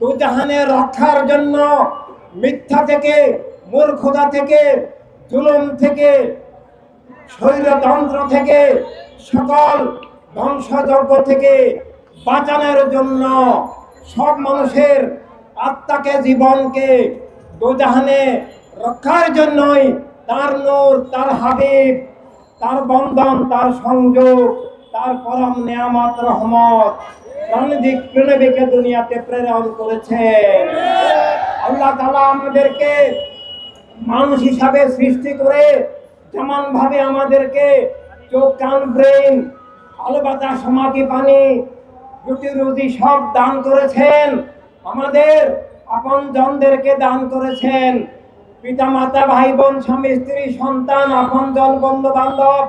দুজাহানে রক্ষার জন্য মিথ্যা থেকে, মূর্খতা থেকে, জুলুম থেকে শৈলতন্ত্র থেকে, সকল ধ্বংসযজ্ঞ থেকে বাঁচানোর জন্য সব মানুষের আত্মাকে, জীবনকে দোজাহানে রক্ষার জন্যই তার নূর, তার হাবিব, তার বন্ধন, তার সংযোগ, তার পরম নিয়ামত, রহমত। প্রাণদিক প্রণবীকে দুনিয়াতে প্রেরণ করেছে। আল্লাহ তালা আমাদেরকে মানুষ হিসাবে সৃষ্টি করে যেমন ভাবে আমাদেরকে চোখ, কান, ব্রেন, আলো, বাতাস সমাধি পানি, রুটি, রুজি সব দান করেছেন। আমাদের আপন জনদেরকে দান করেছেন। পিতা মাতা ভাই বোন স্বামী, স্ত্রী, সন্তান আপন জন বন্ধু বান্ধব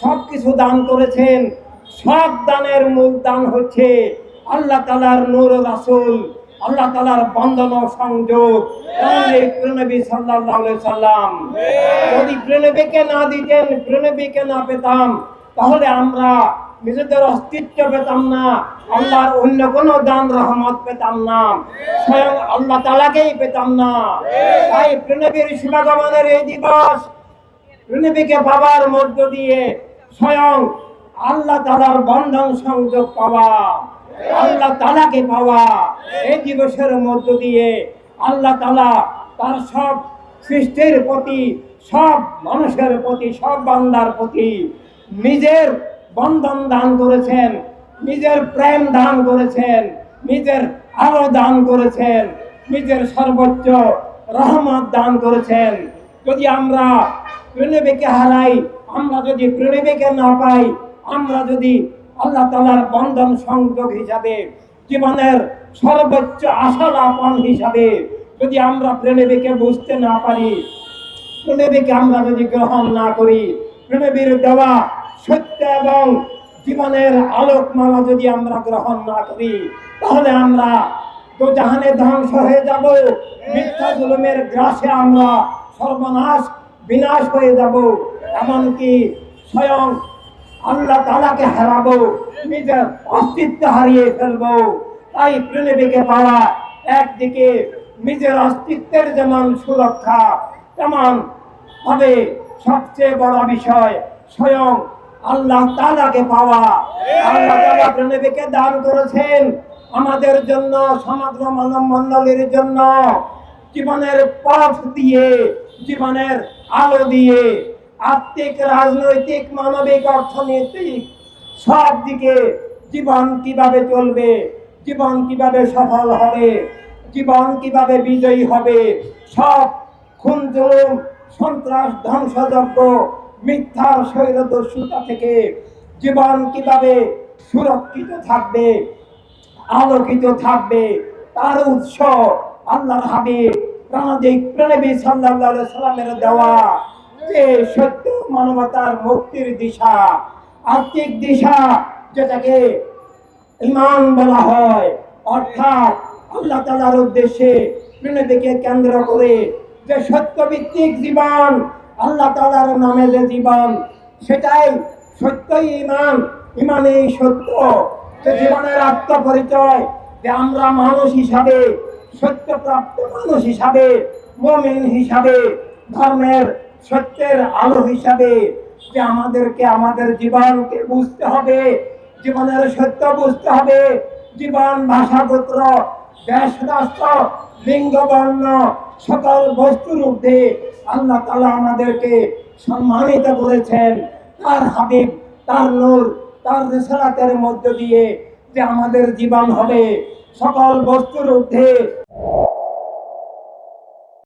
সব কিছু দান করেছেন। সব দানের মূল দান হচ্ছে আল্লাহ তালার নূর রাসুল, আল্লাহ তালার বন্ধন সংযোগ। প্রণবী সাল্লাম, যদি প্রণবীকে না দিতেন প্রণবীকে না পেতাম, তাহলে আমরা নিজেদের অস্তিত্ব পেতাম না, আল্লাহর অন্য কোনো দান রহমত পেতাম না, স্বয়ং আল্লাহ তালাকেই পেতাম না। তাই প্রণবীর শুভাগমনের এই দিবস প্রণবীকে পাওয়ার মধ্য দিয়ে স্বয়ং আল্লাহ তালার বন্ধন সংযোগ পাওয়া। আল্লাহ তালাকে পাওয়া। এই দিবসের মধ্য দিয়ে আল্লাহ তালা তার সব সৃষ্টির প্রতি, সব মানুষের প্রতি, সব বান্দার প্রতি নিজের বন্ধন দান করেছেন, নিজের প্রেম দান করেছেন, নিজের আলো দান করেছেন, নিজের সর্বোচ্চ রহমত দান করেছেন। যদি আমরা প্রণবীকে হারাই, আমরা যদি প্রণবীকে না পাই আমরা যদি আল্লাহ তালার বন্ধন সংযোগ হিসাবে জীবনের সর্বোচ্চ আসল আপন হিসাবে যদি আমরা প্রণবীকে বুঝতে না পারি প্রণবীকে আমরা যদি গ্রহণ না করি প্রণবীর দেওয়া সত্য এবং জীবনের আলোকমালা যদি আমরা গ্রহণ না করি, তাহলে আমরা তো জাহানে ধ্বংস হয়ে যাব, মিথ্যা জুলুমের গ্রাসে আমরা সর্বনাশ, বিনাশ হয়ে যাব, এমনকি স্বয়ং আল্লাহ তালাকে হারাবো, নিজের অস্তিত্ব হারিয়ে ফেলব। তাই প্রণবীকে পাওয়া একদিকে নিজের অস্তিত্বের যেমন সুরক্ষা তেমন হবে সবচেয়ে বড় বিষয় স্বয়ং আল্লাহ তালাকে পাওয়া। আল্লাহ তালা প্রণবীকে দান করেছেন আমাদের জন্য, সমগ্র মানব মণ্ডলীর জন্য। জীবনের পথ দিয়ে, জীবনের আলো দিয়ে আর্থিক রাজনৈতিক মানবিক অর্থনৈতিক সব দিকে জীবন কীভাবে চলবে, জীবন কীভাবে সফল হবে, জীবন কীভাবে বিজয়ী হবে, সব খুন, জুলুম, সন্ত্রাস, ধ্বংসযজ্ঞ, মিথ্যার স্বৈরদস্যুতা থেকে জীবন কীভাবে সুরক্ষিত থাকবে, আলোকিত থাকবে, তার উৎস আল্লাহর হাবিব প্রাণদিক প্রেমী সাল্লাল্লাহু আলাইহি সাল্লামের দেওয়া। যে সত্য মানবতার মুক্তির দিশা আর্থিক দিশা যেটাকে ইমান বলা হয়। অর্থাৎ আল্লাহ তালার উদ্দেশ্যে প্রণতিকে কেন্দ্র করে যে সত্যভিত্তিক জীবন, আল্লাহ তালার নামে যে জীবন, সেটাই সত্যই ইমান, ইমানেই সত্য। যে জীবনের আত্মপরিচয়, যে আমরা মানুষ হিসাবে, সত্যপ্রাপ্ত মানুষ হিসাবে, মমিন হিসাবে, ধর্মের সত্যের আলো হিসাবে যে আমাদেরকে, আমাদের জীবনকে বুঝতে হবে, জীবনের সত্য বুঝতে হবে। জীবন ভাষাগোত্র দেশ রাষ্ট্র লিঙ্গ বর্ণ সকল বস্তুর ঊর্ধ্বে আল্লাহ তালা আমাদেরকে সম্মানিত করেছেন। তার হাবিব, তার নূর, তার রেসালাতের মধ্য দিয়ে যে আমাদের জীবন হবে, সকল বস্তুর ঊর্ধ্বে